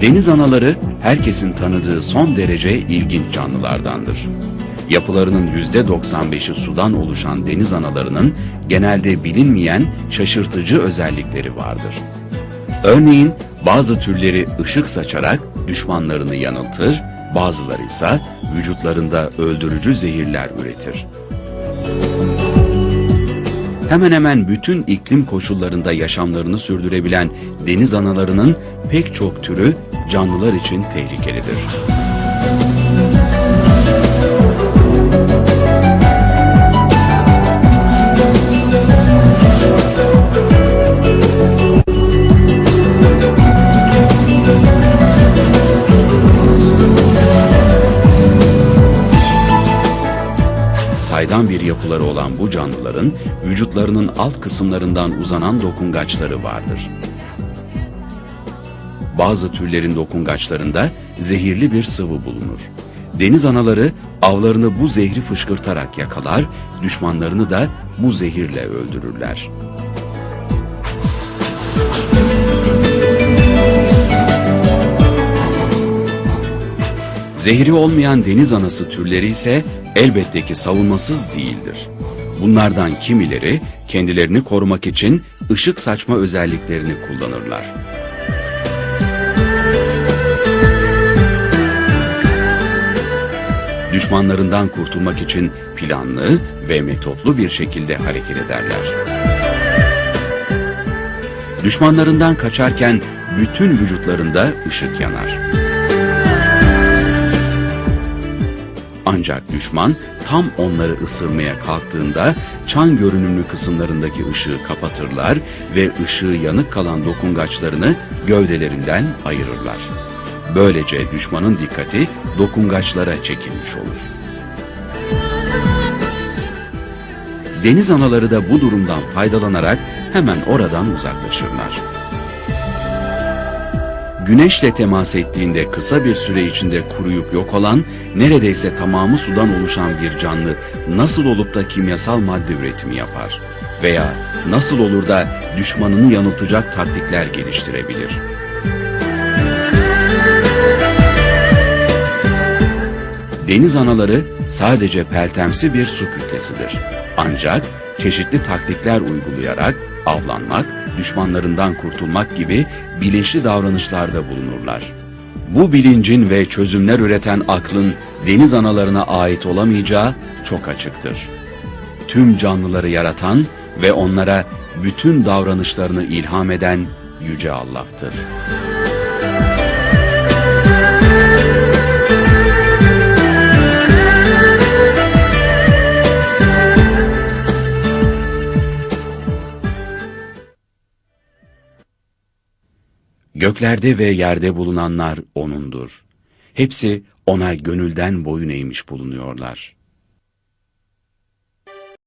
Deniz anaları herkesin tanıdığı son derece ilginç canlılardandır. Yapılarının %95'i sudan oluşan deniz analarının genelde bilinmeyen şaşırtıcı özellikleri vardır. Örneğin bazı türleri ışık saçarak düşmanlarını yanıltır, bazıları ise vücutlarında öldürücü zehirler üretir. Hemen hemen bütün iklim koşullarında yaşamlarını sürdürebilen deniz analarının pek çok türü canlılar için tehlikelidir. Saydam bir yapıları olan bu canlıların vücutlarının alt kısımlarından uzanan dokungaçları vardır. Bazı türlerin dokungaçlarında zehirli bir sıvı bulunur. Deniz anaları avlarını bu zehri fışkırtarak yakalar, düşmanlarını da bu zehirle öldürürler. Zehri olmayan deniz anası türleri ise elbette ki savunmasız değildir. Bunlardan kimileri kendilerini korumak için ışık saçma özelliklerini kullanırlar. Düşmanlarından kurtulmak için planlı ve metotlu bir şekilde hareket ederler. Düşmanlarından kaçarken bütün vücutlarında ışık yanar. Ancak düşman tam onları ısırmaya kalktığında çan görünümlü kısımlarındaki ışığı kapatırlar ve ışığı yanık kalan dokungaçlarını gövdelerinden ayırırlar. Böylece düşmanın dikkati dokungaçlara çekilmiş olur. Deniz anaları da bu durumdan faydalanarak hemen oradan uzaklaşırlar. Güneşle temas ettiğinde kısa bir süre içinde kuruyup yok olan, neredeyse tamamı sudan oluşan bir canlı nasıl olup da kimyasal madde üretimi yapar? Veya nasıl olur da düşmanını yanıltacak taktikler geliştirebilir? Deniz anaları sadece peltemsi bir su kütlesidir. Ancak çeşitli taktikler uygulayarak avlanmak, düşmanlarından kurtulmak gibi bilinçli davranışlarda bulunurlar. Bu bilincin ve çözümler üreten aklın deniz analarına ait olamayacağı çok açıktır. Tüm canlıları yaratan ve onlara bütün davranışlarını ilham eden Yüce Allah'tır. Göklerde ve yerde bulunanlar O'nundur. Hepsi O'na gönülden boyun eğmiş bulunuyorlar.